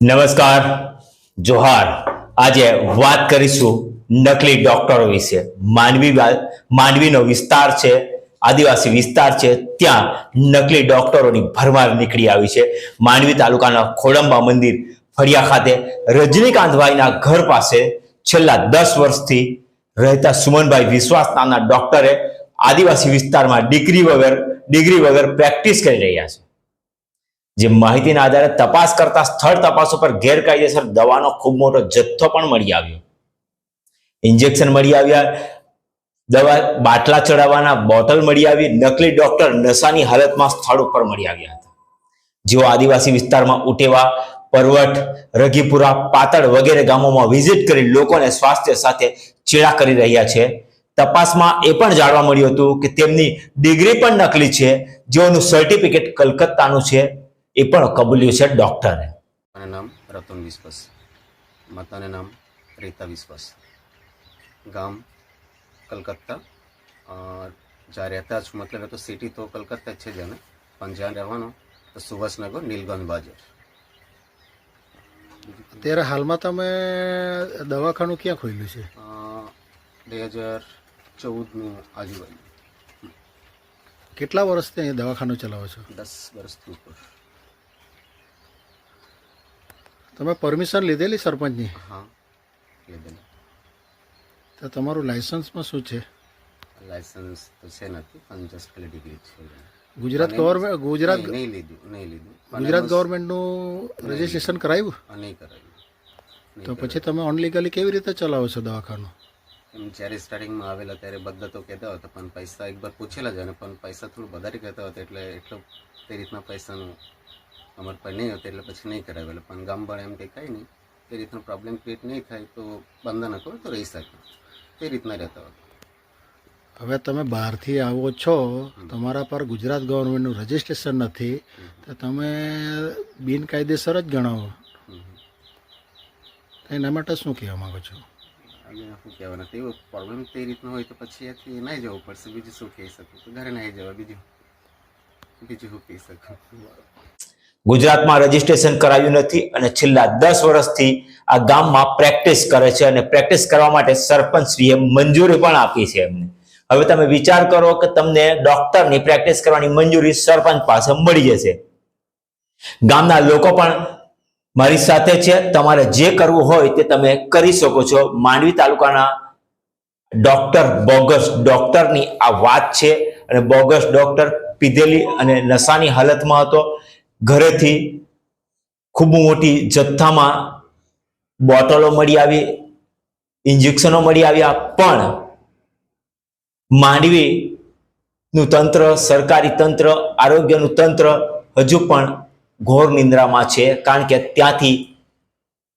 નમસ્કાર, જોહાર. આજે વાત કરીશું નકલી ડોક્ટરો વિશે. માંડવી માનવીનો વિસ્તાર છે, આદિવાસી વિસ્તાર છે, ત્યાં નકલી ડોક્ટરોની ભરમાર નીકળી આવી છે. માંડવી તાલુકાના ખોડંબા મંદિર ફળિયા ખાતે રજનીકાંતભાઈના ઘર પાસે છેલ્લા દસ વર્ષથી રહેતા સુમનભાઈ વિશ્વાસ નામના ડોક્ટરે આદિવાસી વિસ્તારમાં ડિગ્રી વગર ડિગ્રી વગર પ્રેક્ટિસ કરી રહ્યા છે. જે માહિતીના આધારે તપાસ કરતા સ્થળ તપાસ ઉપર ગેરકાયદેસર દવાનો ખૂબ મોટો જથ્થો પણ મળી આવ્યો. ઇન્જેક્શન મળી આવ્યા, દવા બાટલા ચડાવવાના બોટલ મળી આવી, નકલી ડોક્ટર નશાની હાલતમાં સ્થળ ઉપર મળી આવ્યા હતા. જેઓ આદિવાસી વિસ્તારમાં ઉટેવા પરવટ રઘીપુરા, પાતળ વગેરે ગામોમાં વિઝિટ કરી લોકોને સ્વાસ્થ્ય સાથે ચેડા કરી રહ્યા છે તપાસમાં એ પણ જાણવા મળ્યું હતું કે તેમની ડિગ્રી પણ નકલી છે જેઓનું સર્ટિફિકેટ કલકત્તાનું છે એ પણ કબૂલ્યું છે ડોક્ટરે. નામ રતન વિશ્વાસ. માતાને નામ રીતા વિશ્વાસ. ગામ કલકત્તા. જ્યાં રહેતા છું મતલબ એ તો સિટી તો કલકત્તા જ છે જ અમે પણ જ્યાં રહેવાનો તો સુભાષનગર નીલગંજ બાજુ અત્યારે હાલમાં તમે દવાખાનું ક્યાં ખોલ્યું છે? બે હજાર ચૌદનું આજુબાજુ. કેટલા વર્ષથી અહીંયા દવાખાનું ચલાવો છો? દસ વર્ષથી ઉપર. તમે પરમિશન લીધેલી સરપંચની? હા લીધેલી. તો તમારું લાયસન્સમાં શું છે? લાયસન્સ તો છે નથી પણ જસ્ટ ખાલી ડિગ્રી છે. ગુજરાત ગવર્મેન્ટ ગુજરાત નહીં લીધું નહીં લીધું. ગુજરાત ગવર્મેન્ટનું રજિસ્ટ્રેશન કરાવ્યું નહીં કરાવ્યું તો પછી તમે ઓનલીગલી કેવી રીતે ચલાવો છો દવાખાનું? એમ જ્યારે સ્ટાર્ટિંગમાં આવેલા ત્યારે બધા તો કહેતા હતા પણ પૈસા એકવાર પૂછેલા જ અને પણ પૈસા થોડું વધારે કહેતા હતા એટલે એટલો તે રીતના પૈસાનું અમારા પર નહીં હતું એટલે પછી નહીં કરાવેલું પણ ગામવાળા એમ કે કંઈ નહીં તે રીતનો પ્રોબ્લેમ ક્રિએટ નહીં થાય તો બંધ ન કરો તો રહી શકે. તે રીતના રહેતા હતા. હવે તમે બહારથી આવો છો તમારા પર ગુજરાત ગવર્મેન્ટનું રજિસ્ટ્રેશન નથી તો તમે બિનકાયદેસર જ ગણાવો. એના માટે શું કહેવા માગો છો? અને શું કહેવાના તેવો પ્રોબ્લેમ તે રીતનો હોય તો પછી એથી નહીં જવું પડશે. બીજું શું કહી શકું? તો ઘરે નહીં જવા બીજું બીજું શું કહી શકું? ગુજરાતમાં રજીસ્ટ્રેશન કરાવ્યું નથી અને છેલ્લા દસ વર્ષથી આ ગામમાં પ્રેક્ટિસ કરે છે અને પ્રેક્ટિસ કરવા માટે સરપંચશ્રીએ મંજૂરી પણ આપી છે એમને. હવે તમે વિચાર કરો કે તમને ડોક્ટરની પ્રેક્ટિસ કરવાની મંજૂરી સરપંચ પાસે મળી જશે. ગામના લોકો પણ મારી સાથે છે. તમારે જે કરવું હોય તે તમે કરી શકો છો. માંડવી તાલુકાના ડોક્ટર બોગસ ડોક્ટરની આ વાત છે. અને બોગસ ડોક્ટર પીધેલી અને નશાની હાલતમાં હતો. ઘરેથી ખૂબ મોટી જથ્થામાં બોટલો મળી આવી, ઇન્જેક્શનો મળી આવ્યા. પણ માંડવીનું તંત્ર, સરકારી તંત્ર, આરોગ્યનું તંત્ર હજુ પણ ઘોર નિંદ્રામાં છે, કારણ કે ત્યાંથી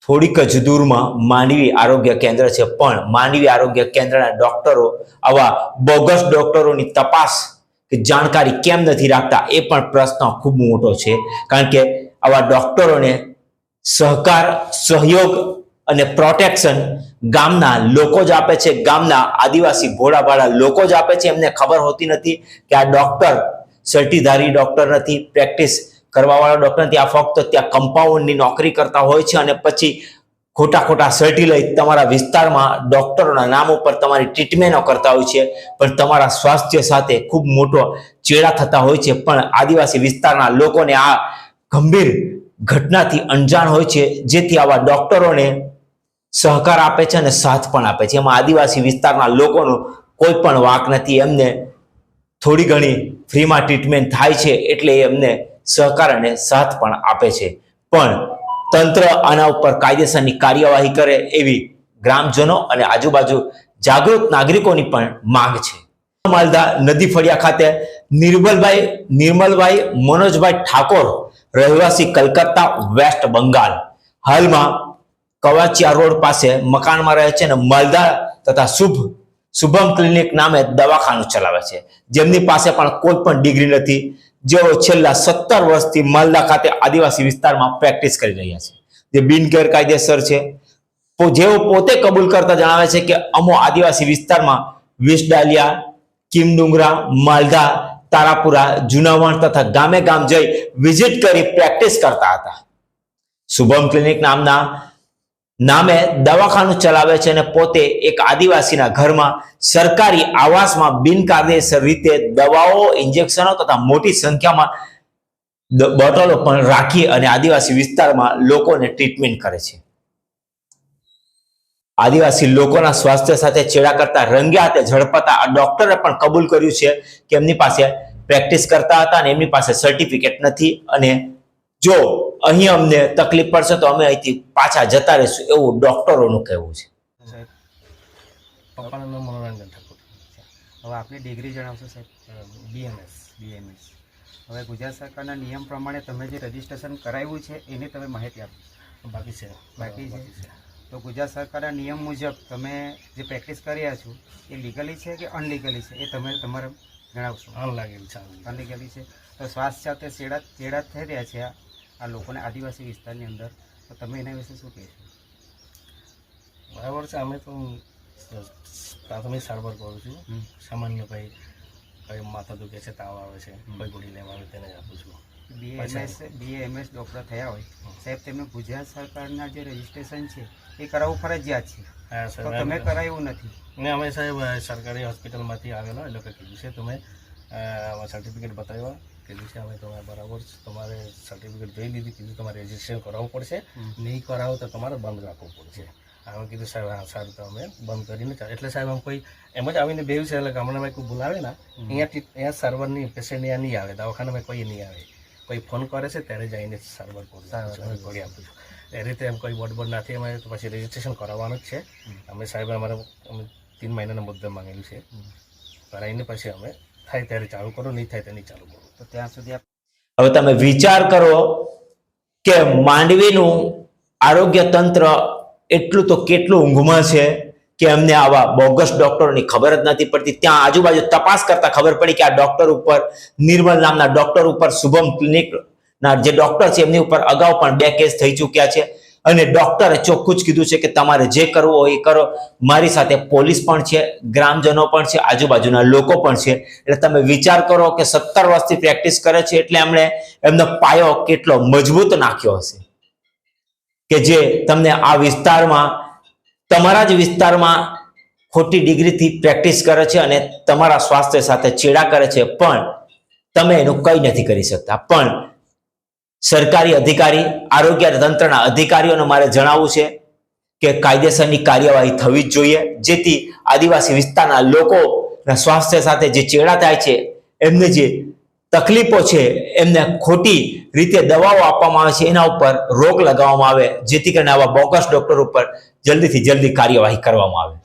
થોડીક જ દૂરમાં માંડવી આરોગ્ય કેન્દ્ર છે. પણ માંડવી આરોગ્ય કેન્દ્રના ડોક્ટરો, આવા બોગસ ડોક્ટરોની તપાસ કે જાણકારી કેમ નથી રાખતા, એ પણ પ્રશ્ન ખૂબ મોટો છે. કારણ કે આવા ડોક્ટરોને સહકાર, સહયોગ અને પ્રોટેક્શન ગામના લોકો જ આપે છે. ગામના આદિવાસી ભોળાભાળા લોકો જ આપે છે. એમને ખબર હોતી નથી કે આ ડોક્ટર સર્ટીધારી ડોક્ટર નથી. પ્રેક્ટિસ કરવાવાળા ડોક્ટર આ ફક્ત ત્યાં કમ્પાઉન્ડની નોકરી કરતા હોય છે અને પછી ખોટા ખોટા સર્ટી લઈ તમારા વિસ્તારમાં ડોક્ટરોના નામ ઉપર તમારી ટ્રીટમેન્ટો કરતા હોય છે. પણ તમારા સ્વાસ્થ્ય સાથે ખૂબ મોટો ચેડા થતા હોય છે. પણ આદિવાસી વિસ્તારના લોકોને આ ગંભીર ઘટનાથી અંજાણ હોય છે. જેથી આવા ડોક્ટરોને સહકાર આપે છે અને સાથ પણ આપે છે. એમાં આદિવાસી વિસ્તારના લોકોનો કોઈ પણ વાંક નથી. એમને થોડી ઘણી ફ્રીમાં ટ્રીટમેન્ટ થાય છે. એટલે એમને સહકાર અને સાથ પણ આપે છે. પણ તંત્ર આના ઉપર કાયદેસરની કાર્યવાહી કરે એવી ગ્રામજનો અને આજુબાજુ જાગૃત નાગરિકોની પણ માંગ છે. માલદા નદી ફળિયા ખાતે નિર્મલભાઈ નિર્મલભાઈ મનોજભાઈ ઠાકોર રહેવાસી કલકત્તા વેસ્ટ બંગાળ. હાલમાં કવાચિયા રોડ પાસે મકાનમાં રહે છે અને માલદા તથા શુભ શુભમ ક્લિનિક નામે દવાખાનું ચલાવે છે. જેમની પાસે પણ કોઈ પણ ડિગ્રી નથી. જેઓ છેલ્લા સત્તર વર્ષથી માલદા ખાતે આદિવાસી વિસ્તારમાં પ્રેક્ટિસ કરી રહ્યા છે. જે બિનગેરકાયદેસર છે. જેઓ પોતે કબૂલ કરતા જણાવે છે કે અમો આદિવાસી વિસ્તારમાં વિસડાલિયા કિમડુંગરા, માલદા, તારાપુરા, જુનાવણ તથા ગામે ગામ જઈ વિઝિટ કરી પ્રેક્ટિસ કરતા હતા. શુભમ ક્લિનિક નામના નામે દવાખાનું ચલાવે છે અને પોતે એક આદિવાસીના ઘરમાં સરકારી આવાસમાં બિનકાયદેસર રીતે દવાઓ ઇન્જેક્શનો તથા મોટી સંખ્યામાં બોટલો પણ રાખી અને આદિવાસી વિસ્તારમાં લોકોને ટ્રીટમેન્ટ કરે છે. આદિવાસી લોકોના સ્વાસ્થ્ય સાથે ચેડા કરતા રંગે હાથે ઝડપાતા આ ડોક્ટરે પણ કબૂલ કર્યું છે કે એમની પાસે પ્રેક્ટિસ કરતા હતા અને એમની પાસે સર્ટિફિકેટ નથી અને જો અહીં અમને તકલીફ પડશે તો અમે અહીંથી પાછા જતા રહીશું એવું ડોક્ટરોનું કહેવું છે. પપ્પાનું નામ મનોરંજન ઠાકોર. હવે આપની ડિગ્રી જણાવશો સાહેબ બીએમએસ બીએમએસ હવે ગુજરાત સરકારના નિયમ પ્રમાણે તમે જે રજીસ્ટ્રેશન કરાવ્યું છે એની તમે માહિતી આપો. બાકી છે. બાકી છે? તો ગુજરાત સરકારના નિયમ મુજબ તમે જે પ્રેક્ટિસ કર્યા છો એ લીગલી છે કે અનલીગલી છે? એ તમે તમારે જણાવશો. અનલાગેલી લાગેલ છે અનલીગલી છે. તો શ્વાસ સાથે ચેડા ચેડા થઈ રહ્યા છે આ લોકોને આદિવાસી વિસ્તારની અંદર. તો તમે એના વિશે શું કહેશો? બરાબર છે અમે તો પ્રાથમિક સારવાર કરું છું. સામાન્ય કંઈ કઈ માથા દુખે છે તાવ આવે છે કોઈ ગોળી લેવા આવે તેને જ આપું છું. બીએમએસ બીએમએસ ડૉક્ટર થયા હોય. સાહેબ તમે ગુજરાત સરકારના જે રજીસ્ટ્રેશન છે એ કરાવવું ફરજિયાત છે. તો તમે કરાવ્યું નથી. ને અમે સાહેબ સરકારી હોસ્પિટલમાંથી આવેલા એ લોકો કીધું છે તમે સર્ટિફિકેટ બતાવ્યા. કીધું છે અમે તમારે બરાબર તમારે સર્ટિફિકેટ જોઈ લીધી કીધું તમારે રજીસ્ટ્રેશન કરાવવું પડશે. નહીં કરાવો તો તમારે બંધ રાખવું પડશે. અમે કીધું સાહેબ હા સારું તો અમે બંધ કરીને એટલે સાહેબ આમ કોઈ એમ જ આવીને બેવું છે એટલે ગામડામાં કોઈ બોલાવે ને. અહીંયા અહીંયા સર્વરની પેશન્ટ અહીંયા નહીં આવે દવાખાનામાં કોઈ નહીં આવે. કોઈ ફોન કરે છે ત્યારે જઈને સર્વર કરી આપું છું. એ રીતે એમ કોઈ બોર્ડ નથી અમારે પછી રજીસ્ટ્રેશન કરાવવાનું જ છે. અમે સાહેબ અમારે અમે તીન મહિનાનો મુદ્દો માંગેલું છે. કરાવીને પછી અમે થાય ત્યારે ચાલુ કરો નહીં થાય તો નહીં ચાલુ કરો. તો ત્યાં સુધી હવે તમે વિચાર કરો કે માંડવીનું આરોગ્ય તંત્ર એટલું તો કેટલું ઊંઘમાં છે કે એમને આવા બોગસ ડોક્ટરોની ખબર જ નથી પડતી. ત્યાં આજુબાજુ તપાસ કરતા ખબર પડી કે આ ડોક્ટર ઉપર, નિર્મલ નામના ડોક્ટર ઉપર શુભમ ક્લિનિક ના જે ડોક્ટર છે એમની ઉપર અગાઉ પણ બે કેસ થઈ ચૂક્યા છે. અને ડોક્ટરે ચોખ્ખું જ કીધું છે કે તમારે જે કરવું હોય એ કરો. મારી સાથે પોલીસ પણ છે, ગ્રામજનો પણ છે, આજુબાજુના લોકો પણ છે. એટલે તમે વિચાર કરો કે સત્તર વર્ષથી પ્રેક્ટિસ કરે છે એટલે એમણે એમનો પાયો કેટલો મજબૂત નાખ્યો હશે. કે જે તમને આ વિસ્તારમાં, તમારા જ વિસ્તારમાં ખોટી ડિગ્રીથી પ્રેક્ટિસ કરે છે અને તમારા સ્વાસ્થ્ય સાથે ચેડા કરે છે. પણ તમે એનું કંઈ નથી કરી શકતા. પણ સરકારી અધિકારી, આરોગ્ય તંત્રના અધિકારીઓને મારે જણાવવું છે કે કાયદેસરની કાર્યવાહી થવી જ જોઈએ જેથી આદિવાસી વિસ્તારના લોકોના સ્વાસ્થ્ય સાથે જે ચેડા થાય છે, એમને જે તકલીફો છે, એમને ખોટી રીતે દવાઓ આપવામાં આવે છે, એના ઉપર રોક લગાવવામાં આવે, જેથી કરીને આવા બોગસ ડોક્ટર ઉપર જલ્દીથી જલ્દી કાર્યવાહી કરવામાં આવે